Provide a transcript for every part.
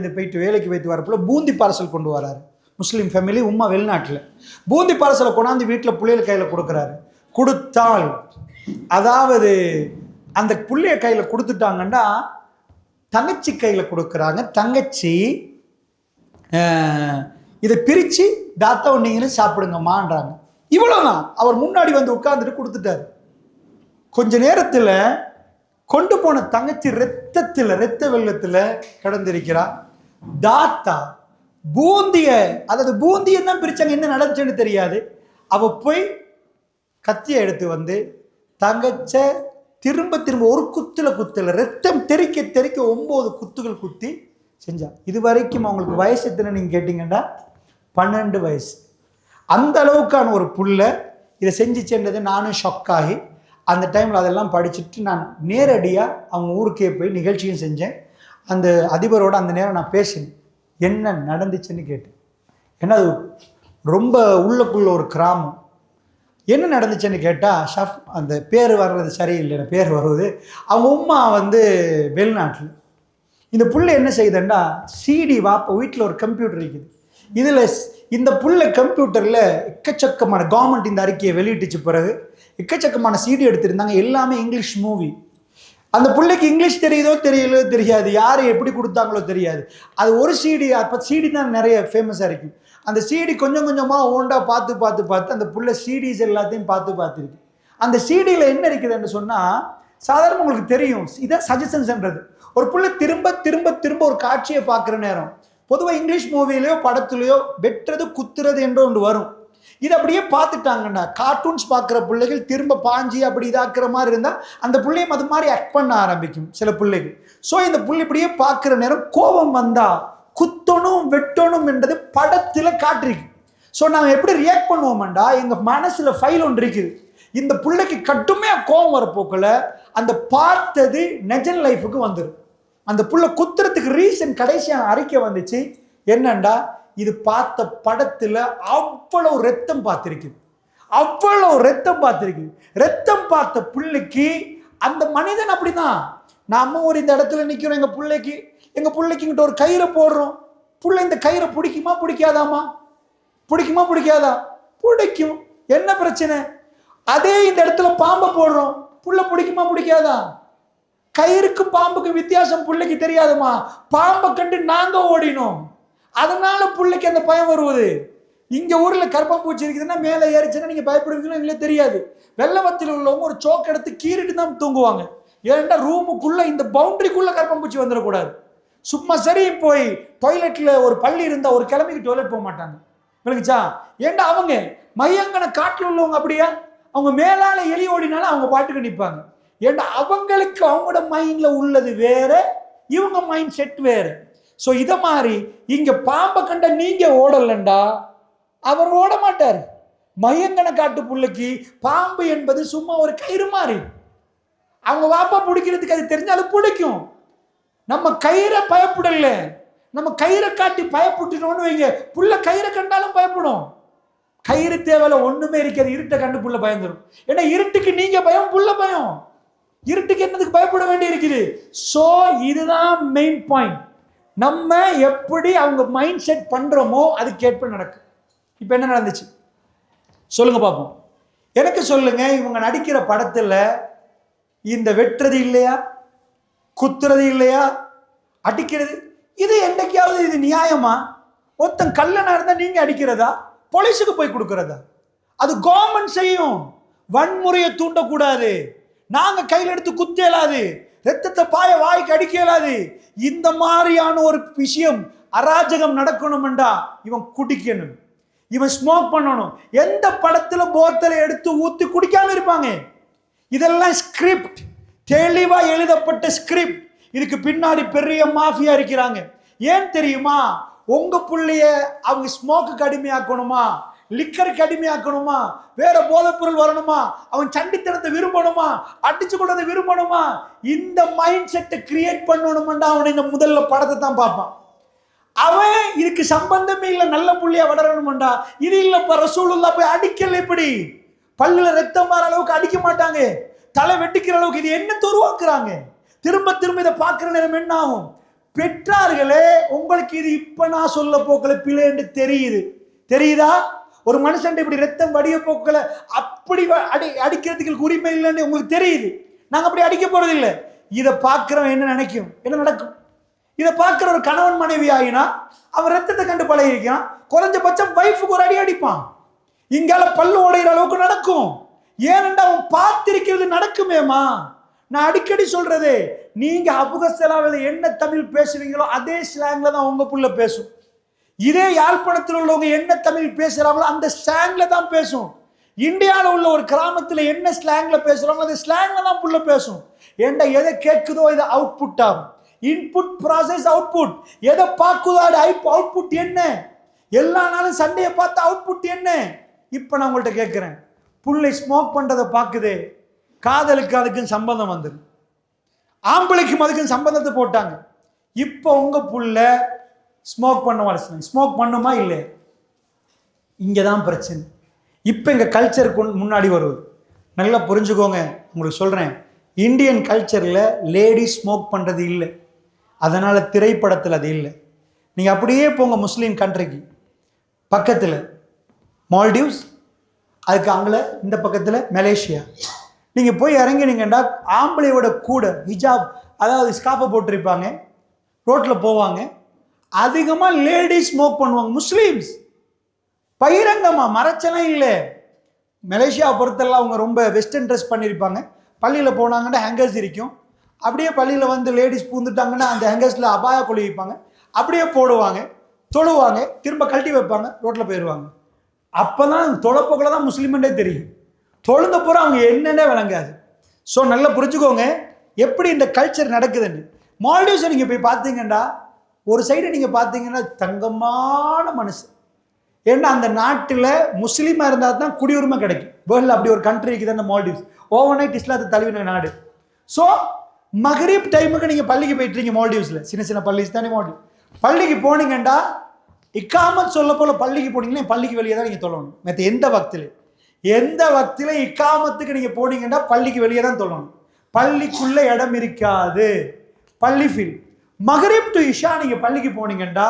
இது போயிட்டு வேலைக்கு போயிட்டு வரப்புல பூந்தி பார்சல் கொண்டு வராரு. முஸ்லீம் ஃபேமிலி உமா வெளிநாட்டில். பூந்தி பார்சலை கொண்டாந்து வீட்டில் பிள்ளைகள் கையில் கொடுக்குறாரு. கொடுத்தால் அதாவது அந்த புள்ளைய கையில் கொடுத்துட்டாங்கன்னா தங்கச்சி கையில் கொடுக்குறாங்க. தங்கச்சி இதை பிரித்து தாத்தா நீங்களும் சாப்பிடுங்கம்மான்றாங்க. இவ்வளோதான் அவர் முன்னாடி வந்து உட்காந்துட்டு கொடுத்துட்டாரு. கொஞ்ச நேரத்தில் கொண்டு போன தங்கச்சி ரத்தத்தில் ரத்த வெள்ளத்தில் கடந்திருக்கிறார் தாத்தா பூந்திய அதாவது பூந்தியை தான் பிரிச்சாங்க என்ன நடந்துச்சுன்னு தெரியாது. அவ போய் கத்தியை எடுத்து வந்து தங்கச்ச திரும்ப திரும்ப ஒரு குத்துல குத்துல ரத்தம் தெறிக்க தெறிக்க ஒம்பது குத்துகள் குத்தி செஞ்சா. இது வரைக்கும் அவங்களுக்கு வயசு எத்தனை நீங்கள் கேட்டிங்கன்னா? பன்னெண்டு வயசு. அந்த அளவுக்கான ஒரு புள்ள இதை செஞ்சுச்சேன்றது நானும் ஷொக்காகி அந்த டைமில் அதெல்லாம் படிச்சுட்டு நான் நேரடியாக அவங்க ஊருக்கே போய் நிகழ்ச்சியும் செஞ்சேன். அந்த அதிபரோட அந்த நேரம் நான் பேசினேன். என்ன நடந்துச்சுன்னு கேட்டேன். ஏன்னா அது ரொம்ப உள்ளக்குள்ள ஒரு கிராமம். என்ன நடந்துச்சுன்னு கேட்டால் ஷஃப் அந்த பேர் வர்றது சரியில்லை பேர் வருவது அவங்க உமா வந்து வெளிநாட்டில். இந்த புள்ள என்ன செய்யுதுன்னா சிடி வாப்ப வீட்டில் ஒரு கம்ப்யூட்டர் இருக்குது. இதில் இந்த புள்ள கம்ப்யூட்டரில் எக்கச்சக்கமான கவர்மெண்ட் இந்த அறிக்கையை வெளியிட்டுச்சு பிறகு. எக்கச்சக்கமான சிடி எடுத்திருந்தாங்க. எல்லாமே இங்கிலீஷ் மூவி அந்த பிள்ளைக்கு இங்கிலீஷ் தெரியுதோ தெரியலோ தெரியாது. யார் எப்படி கொடுத்தாங்களோ தெரியாது. அது ஒரு சீடி அப்போ சீடி தான் நிறைய ஃபேமஸாக இருக்கும் அந்த சீடி கொஞ்சம் கொஞ்சமாக ஓண்டாக பார்த்து பார்த்து பார்த்து அந்த புள்ள சீடிஸ் எல்லாத்தையும் பார்த்து பார்த்துருக்கு அந்த சீடியில் என்ன இருக்குதுன்னு சொன்னால் சாதாரண உங்களுக்கு தெரியும். இதான் சஜஷன்ஸ்ன்றது ஒரு புள்ள திரும்ப திரும்ப திரும்ப ஒரு காட்சியை பார்க்குற நேரம். பொதுவாக இங்கிலீஷ் மூவிலையோ படத்துலையோ வெட்டுறது குத்துறது என்று ஒன்று வரும். இது அப்படியே பார்த்துட்டாங்கண்ணா. கார்ட்டூன்ஸ் பார்க்குற பிள்ளைகள் திரும்ப பாஞ்சி அப்படி இதாக்குற மாதிரி இருந்தால் அந்த பிள்ளையும் அது மாதிரி ஆக்ட் பண்ண ஆரம்பிக்கும் சில பிள்ளைகள். ஸோ இந்த புள்ளி இப்படியே பார்க்குற நேரம் கோபம் வந்தால் குத்தணும் வெட்டணும் என்றது படத்தில் காட்டிருக்கு. ஸோ நாங்கள் எப்படி ரியாக்ட் பண்ணுவோம்டா? எங்கள் மனசில் ஃபைல் ஒன்று இருக்குது. இந்த பிள்ளைக்கு கட்டுமையாக கோபம் வரப்போக்கில் அந்த பார்த்தது நெஜன் லைஃபுக்கு வந்துடும் அந்த புள்ள குத்துறதுக்கு ரீசன் கடைசியாக அறிக்கை வந்துச்சு. என்னண்டா? இது பார்த்த படத்தில் அவ்வளவு ரத்தம் பார்த்துருக்குது. அவ்வளவு ரத்தம் பார்த்துருக்குது. ரத்தம் பார்த்த பிள்ளைக்கு அந்த மனிதன் அப்படிதான். நாம ஒரு இந்த இடத்துல நிற்கிறோம் எங்கள் பிள்ளைக்கு எங்கள் பிள்ளைக்குங்கிட்ட ஒரு கயிறை போடுறோம். பிள்ளை இந்த கயிறை பிடிக்குமா பிடிக்காதாமா? பிடிக்குமா பிடிக்காதா? பிடிக்கும். என்ன பிரச்சனை? அதே இந்த இடத்துல பாம்பை போடுறோம். புள்ள பிடிக்குமா பிடிக்காதா? கயிறுக்கும் பாம்புக்கும் வித்தியாசம் பிள்ளைக்கு தெரியாதுமா? பாம்பை கண்டு நாங்கள் ஓடினோம். அதனால பிள்ளைக்கு அந்த பயம் வருவது. இங்க ஊர்ல கர்ப்பம்பூச்சி இருக்குதுன்னா மேலே ஏறிச்சுன்னா நீங்க பயப்படுவீங்களோ எங்களுக்கு தெரியாது. வெள்ளவத்தில் உள்ளவங்க ஒரு சோக்கு எடுத்து கீறிட்டு தான் தூங்குவாங்க. ஏன்டா ரூமுக்குள்ள இந்த பவுண்டரிக்குள்ள கர்ப்பம்பூச்சி வந்துடக்கூடாது. சும்மா சரி போய் டொய்லெட்டில் ஒரு பள்ளி இருந்தால் ஒரு கிழமைக்கு டாய்லெட் போக மாட்டாங்க. விளங்குச்சா? ஏன்டா அவங்க மையங்கன காட்டில் உள்ளவங்க அப்படியா? அவங்க மேலால எலி ஓடினாலும் அவங்க பாட்டுக்கு நிற்பாங்க ஏன்டா அவங்களுக்கு அவங்களோட மைண்டில் உள்ளது வேற இவங்க மைண்ட் செட் வேறு. ஸோ இதை மாதிரி இங்கே பாம்பை கண்ட நீங்கள் ஓடலண்டா? அவர் ஓட மாட்டார். மையங்கன காட்டு புள்ளைக்கு பாம்பு என்பது சும்மா ஒரு கயிறு மாதிரி அவங்க வாப்பா பிடிக்கிறதுக்கு அது தெரிஞ்சாலும் பிடிக்கும். நம்ம கயிறை பயப்படல. நம்ம கயிறை காட்டி பயப்பட்டுட்டோம்னு வைங்க. புள்ள கயிறை கண்டாலும் பயப்படும். கயிறு தேவையில்ல ஒன்றுமே இருக்காது. இருட்டை கண்டு புள்ள பயந்துடும் ஏன்னா இருட்டுக்கு நீங்கள் பயம் புள்ள பயம். இருட்டுக்கு என்னதுக்கு பயப்பட வேண்டி இருக்குது ஸோ இதுதான் மெயின் பாயிண்ட் நம்ம எப்படி அவங்க மைண்ட் செட் பண்றோமோ அதுக்கேற்ப நடக்கும் இப்போ என்ன நடந்துச்சு? சொல்லுங்கள் பார்ப்போம் எனக்கு சொல்லுங்கள் இவங்க நடிக்கிற படத்தில் இந்த வெட்டுறது இல்லையா? குத்துறது இல்லையா? அடிக்கிறது. இது என்றைக்காவது இது நியாயமா? ஒருத்தன் கல்லனா இருந்தால் நீங்கள் அடிக்கிறதா? போலீஸுக்கு போய் கொடுக்குறதா? அது கவர்மெண்ட் செய்யும். வன்முறையை தூண்டக்கூடாது. நாங்கள் கையில் எடுத்து குத்தேலாது. ரத்தத்தை பாய வாய்க்கு அடிக்க இயலாது இந்த மாதிரியான ஒரு விஷயம் அராஜகம் நடக்கணும்டா இவன் குடிக்கணும். இவன் ஸ்மோக் பண்ணணும். எந்த படத்துல போத்தலை எடுத்து ஊத்தி குடிக்காம இருப்பாங்க? இதெல்லாம் ஸ்கிரிப்ட் தெளிவா எழுதப்பட்ட ஸ்கிரிப்ட் இதுக்கு பின்னாடி பெரிய மாஃபியா இருக்கிறாங்க. ஏன் தெரியுமா? உங்க புள்ளைய அவங்க ஸ்மோக்கு அடிமையாக்கணுமா? லிக்கருக்கு அடிமையாக்கணுமா? வேற போதைப் பொருள் வரணுமா? அவன் சண்டித்தனத்தை விரும்பணுமா? அடிச்சு கொண்டதை விரும்பணுமா? இந்த மைண்ட் செட்டை கிரியேட் பண்ணணுமெண்டா அவனை இந்த முதல்ல படத்தை தான் பார்ப்பான். அவன் இதுக்கு சம்பந்தமே இல்லை நல்ல புள்ளியா வளரணுமெண்டா. இது இல்லப்பா ரசூலுல்லா போய் அடிக்கல எப்படி பல்லுல ரத்தம் மாற அளவுக்கு அடிக்க மாட்டாங்க. தலை வெட்டிக்கிற அளவுக்கு இது என்ன உருவாக்குறாங்க? திரும்ப திரும்ப இதை பார்க்குற நேரம் என்ன ஆகும்? பெற்றார்களே உங்களுக்கு இது இப்போ நான் சொல்ல போக்கல பிள்ளைன்னு தெரியுது. தெரியுதா? ஒரு மனுஷன் இப்படி ரத்தம் வடிய போக்கில் அப்படி அடி அடிக்கிறதுக்கு உரிமை இல்லைன்னு உங்களுக்கு தெரியுது. நாங்கள் அப்படி அடிக்க போகிறது இல்லை இதை பார்க்குறவன் என்ன நினைக்கும்? என்ன நடக்கும்? இதை பார்க்குற ஒரு கணவன் மனைவி ஆகினா அவன் ரத்தத்தை கண்டு பழகிருக்கான் குறைஞ்சபட்சம் வைஃபுக்கு ஒரு அடி அடிப்பான். இங்கால பல்லு உடையிற அளவுக்கு நடக்கும். ஏனென்றா அவன் பார்த்திருக்கிறது நடக்குமேமா நான் அடிக்கடி சொல்றது நீங்க அபுகஸ்தலாவில் என்ன தமிழ் பேசுவீங்களோ அதே ஸ்லாங்ல தான் உங்க புள்ள பேசும். இதே யாழ்ப்பாணத்தில் உள்ளவங்க என்ன தமிழ் பேசுகிறாங்களோ அந்த ஸ்லாங்ல தான் பேசும். இந்தியாவில் உள்ள ஒரு கிராமத்தில் என்ன ஸ்லாங்ல பேசுகிறாங்களோ அந்த ஸ்லாங்கில் தான் புள்ள பேசும். ஏண்டா எதை கேட்குதோ இது அவுட்புட் ஆகும். இன்புட் ப்ராசஸ் அவுட்புட் எதை பார்க்குதோ அது அவுட்புட் என்ன? எல்லா நாளும் சண்டையை பார்த்து அவுட்புட் என்ன? இப்போ நான் உங்கள்கிட்ட கேட்குறேன். புள்ளை ஸ்மோக் பண்ணுறதை பார்க்குதே. காதலுக்கு அதுக்கும் சம்பந்தம் வந்துடும் ஆம்பளைக்கும் அதுக்கும் சம்பந்தத்தை போட்டாங்க. இப்போ உங்கள் புள்ள ஸ்மோக் பண்ண வளர்ச்சி ஸ்மோக் பண்ணுமா இல்லையா? இங்கே தான் பிரச்சனை. இப்போ எங்கள் கல்ச்சருக்கு முன்னாடி வருவது நல்லா புரிஞ்சுக்கோங்க. உங்களுக்கு சொல்கிறேன் இந்தியன் கல்ச்சரில் லேடி ஸ்மோக் பண்ணுறது இல்லை. அதனால் திரைப்படத்தில் அது இல்லை. நீங்கள் அப்படியே போங்க முஸ்லீம் கண்ட்ரிக்கு பக்கத்தில். மால்டிவ்ஸ் அதுக்கு அங்கே இந்த பக்கத்தில் மலேசியா நீங்கள் போய் இறங்கினீங்கன்னா ஆம்பளையோட கூட ஹிஜாப் அதாவது ஸ்காப்பை போட்டிருப்பாங்க. ரோட்டில் போவாங்க. அதிகமாக லேடிஸ் ஸ்மோக் பண்ணுவாங்க. முஸ்லீம்ஸ் பகிரங்கமா மறைச்சலாம் இல்லை. மலேசியாவை பொறுத்தெல்லாம் அவங்க ரொம்ப வெஸ்டர்ன் ட்ரெஸ் பண்ணியிருப்பாங்க பள்ளியில் போனாங்கன்னா ஹேங்கர்ஸ் இருக்கும். அப்படியே பள்ளியில் வந்து லேடிஸ் பூந்துட்டாங்கன்னா அந்த ஹேங்கர்ஸில் அபாயா கொழுவிப்பாங்க அப்படியே போடுவாங்க. தொழுவாங்க. திரும்ப கழட்டி வைப்பாங்க. ரோட்டில் போயிடுவாங்க அப்போ தான் தொழப்போக்கில் தான் முஸ்லீம்ன்றே தெரியும். தொழுந்த பூரா அவங்க என்னென்ன விளங்காது. ஸோ நல்லா புரிஞ்சுக்கோங்க. எப்படி இந்த கல்ச்சர் நடக்குதுன்னு. மால்டிவ்ஸை நீங்கள் போய் பார்த்தீங்கன்னா ஒரு சைடு நீங்கள் பார்த்தீங்கன்னா தங்கமான மனுஷன். ஏன்னா அந்த நாட்டில் முஸ்லீமாக இருந்தால் தான் குடியுரிமை கிடைக்கும். வேர்ல்டில் அப்படி ஒரு கண்ட்ரி இருக்குது அந்த மால்டீவ்ஸ் ஓவர் நைட் இஸ்லாத்தை தழுவின நாடு. ஸோ மகரீப் டைமுக்கு நீங்கள் பள்ளிக்கு போயிட்டுருங்க மால்டீவ்ஸில் சின்ன சின்ன பள்ளிஸ் தானே மால்டீவ் பள்ளிக்கு போனீங்கண்டா இக்காமத் சொல்ல போல் பள்ளிக்கு போனீங்கன்னா பள்ளிக்கு வெளியே தான் நீங்கள் தொழணும். மற்ற எந்த வக்தில்? எந்த வக்தில இக்காமத்துக்கு நீங்கள் போனீங்கன்னா பள்ளிக்கு வெளியே தான் தொழணும். பள்ளிக்குள்ளே இடம் இருக்காது. பள்ளி ஃபீல் மகரீப் டு இஷா நீங்கள் பள்ளிக்கு போனீங்கன்னா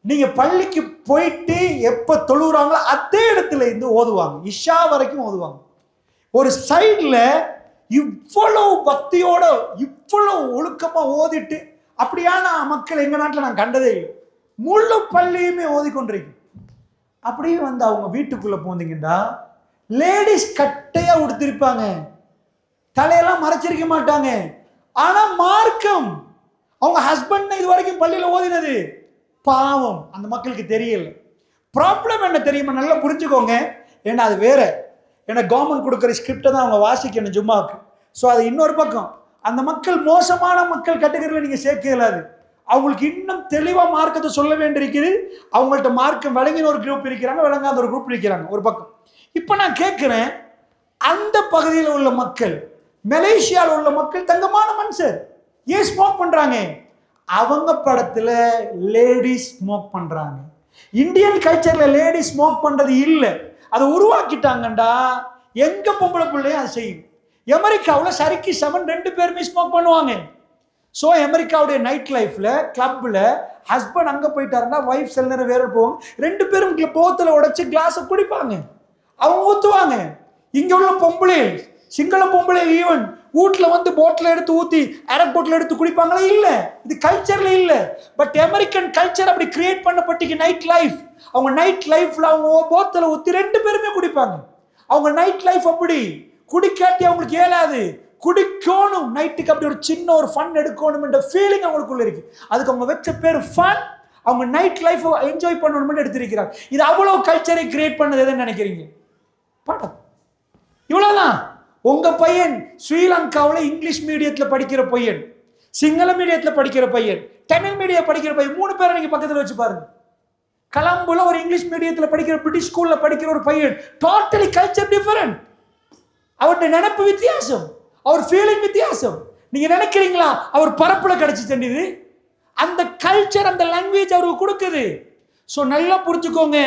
நீங்க பள்ளிக்கு போயிட்டு எப்ப தொழுகிறாங்களோ அதே இடத்துல இருந்து ஓதுவாங்க. இஷா வரைக்கும் ஓதுவாங்க. ஒரு சைடுல இவ்வளவு பக்தியோட இவ்வளவு ஒழுக்கமா ஓதிட்டு அப்படியான மக்கள் எங்க நாட்டில் நான் கண்டதே இல்லை. முழு பள்ளியுமே ஓதிக்கொண்டிருக்கு அப்படியே வந்து அவங்க வீட்டுக்குள்ளே போந்தீங்கன்னா லேடிஸ் கட்டையாக உடுத்திருப்பாங்க. தலையெல்லாம் மறைச்சிருக்க மாட்டாங்க. ஆனால் மார்க்கம் அவங்க ஹஸ்பண்ட் இது வரைக்கும் பள்ளியில் ஓதினது? பாவம். அந்த மக்களுக்கு தெரியல. ப்ராப்ளம் என்ன தெரியுமா? நல்லா புரிஞ்சுக்கோங்க. ஏன்னா அது வேற. ஏன்னா கவர்மெண்ட் கொடுக்குற ஸ்கிரிப்டை தான் அவங்க வாசிக்கணும் ஜும்மாவுக்கு. ஸோ அது இன்னொரு பக்கம். அந்த மக்கள் மோசமான மக்கள் கேட்டகரியில் நீங்கள் சேர்க்கலாது அவங்களுக்கு இன்னும் தெளிவாக மார்க்கத்தை சொல்ல வேண்டியிருக்குது. அவங்கள்ட்ட மார்க்கம் விளங்கின ஒரு குரூப் இருக்கிறாங்க விளங்காத ஒரு குரூப் இருக்கிறாங்க. ஒரு பக்கம். இப்போ நான் கேட்குறேன் அந்த பகுதியில் உள்ள மக்கள் மலேசியாவில் உள்ள மக்கள் தங்கமான மனுஷர். ஏன் ஸ்மோக் பண்ணுறாங்க அவங்க படத்தில் லேடிஸ் ஸ்மோக் பண்ணுறாங்க இந்தியன் கல்ச்சரில் லேடிஸ் ஸ்மோக் பண்ணுறது இல்லை. அதை உருவாக்கிட்டாங்கண்டா. எங்கள் பொம்பளை பிள்ளையும் அதை செய்யும். அமெரிக்காவில் சரிக்கு செவன் ரெண்டு பேருமே ஸ்மோக் பண்ணுவாங்க. ஸோ அமெரிக்காவுடைய நைட் லைஃப்பில் கிளப்பில் ஹஸ்பண்ட் அங்கே போயிட்டாருன்னா ஒய்ஃப் சில நேரம் போவாங்க. ரெண்டு பேரும் போத்தில் உடச்சி கிளாஸை குடிப்பாங்க. அவங்க ஊற்றுவாங்க இங்கே உள்ள பொம்பளை சிங்கள பொம்பளை ஈவன் வீட்டில் வந்து போட்டில் எடுத்து ஊற்றி அரக் போட்டில் எடுத்து குடிப்பாங்களா? இல்லை. இது கல்ச்சரில் இல்லை. பட் அமெரிக்கன் கல்ச்சர் அப்படி கிரியேட் பண்ணப்பட்டிக்கு நைட் லைஃப் அவங்க நைட் லைஃப்பில் அவங்க போத்தில் ஊற்றி ரெண்டு பேருமே குடிப்பாங்க. அவங்க நைட் லைஃப் அப்படி. குடிக்காட்டி அவங்களுக்கு ஏலாது குடிக்கணும். நைட்டுக்கு அப்படி ஒரு சின்ன ஒரு ஃபன் எடுக்கணும்ன்ற ஃபீலிங் அவங்களுக்குள்ள இருக்கு. அதுக்கு அவங்க வச்ச பேர் ஃபன் அவங்க நைட் லைஃப் என்ஜாய் பண்ணணும்னு எடுத்திருக்கிறாங்க. இது அவ்வளோ கல்ச்சரை கிரியேட் பண்ணது எதுன்னு நினைக்கிறீங்க? படம். உங்க பையன் ஸ்ரீலங்காவில் இங்கிலீஷ் மீடியத்தில் படிக்கிற பையன் சிங்கள மீடியத்தில் படிக்கிற பையன் தமிழ் மீடியம் படிக்கிற பையன் மூணு பேரை நீங்க பக்கத்தில் வச்சு பாருங்க. கலம்புல ஒரு இங்கிலீஷ் மீடியத்தில் படிக்கிற பிரிட்டிஷ் ஸ்கூல்ல படிக்கிற ஒரு பையன் டோட்டலி கல்ச்சர் டிஃபரெண்ட் அவருடைய நினைப்பு வித்தியாசம் அவர் ஃபீலிங் வித்தியாசம். நீங்க நினைக்கிறீங்களா? அவர் பரப்புல கிடைச்சி தண்டிது அந்த கல்ச்சர் அந்த லாங்குவேஜ் அவருக்கு கொடுக்குது. ஸோ நல்லா புரிஞ்சுக்கோங்க.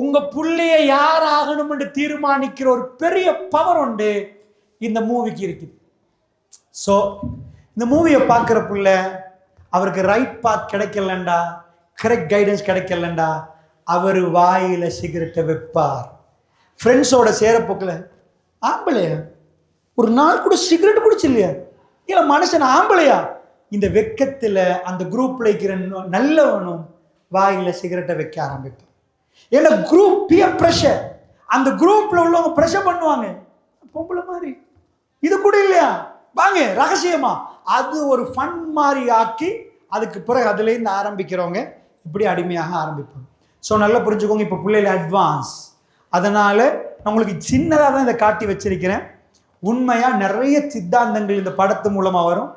உங்க புள்ளைய யார் ஆகணும்னு தீர்மானிக்கிற ஒரு பெரிய பவர் உண்டு. இந்த மூவிக்கு இருக்குது. ஸோ இந்த மூவியை பார்க்குறப்புள்ள அவருக்கு ரைட் பாத் கிடைக்கலண்டா? கரெக்ட் கைடன்ஸ் கிடைக்கலண்டா? அவர் வாயில் சிகரெட்டை வைப்பார். ஃப்ரெண்ட்ஸோட சேரப்போக்கில் ஆம்பளையா? ஒரு நாள் கூட சிகரெட் குடிச்சு இல்லையா இல்லை மனுஷன் ஆம்பளையா? இந்த வெக்கத்தில் அந்த குரூப்பில் இருக்கிற நல்லவனும் வாயில் சிகரெட்டை வைக்க ஆரம்பிப்பான். ஏன்னா குரூப் பியர் ப்ரெஷர் அந்த குரூப்பில் உள்ளவங்க ப்ரெஷர் பண்ணுவாங்க. பொம்பளை மாதிரி. இது கூட இல்லையா? வாங்க ரகசியமா. அது ஒரு ஃபன் மாதிரி ஆக்கி அதுக்கு பிறகு அதுலேருந்து ஆரம்பிக்கிறவங்க இப்படி அடிமையாக ஆரம்பிப்பாங்க. ஸோ நல்லா புரிஞ்சுக்கோங்க இப்போ பிள்ளைகள் அட்வான்ஸ் அதனால் நான் உங்களுக்கு சின்னதாக தான் இதை காட்டி வச்சிருக்கிறேன். உண்மையாக நிறைய சித்தாந்தங்கள் இந்த படத்து மூலமாக வரும்.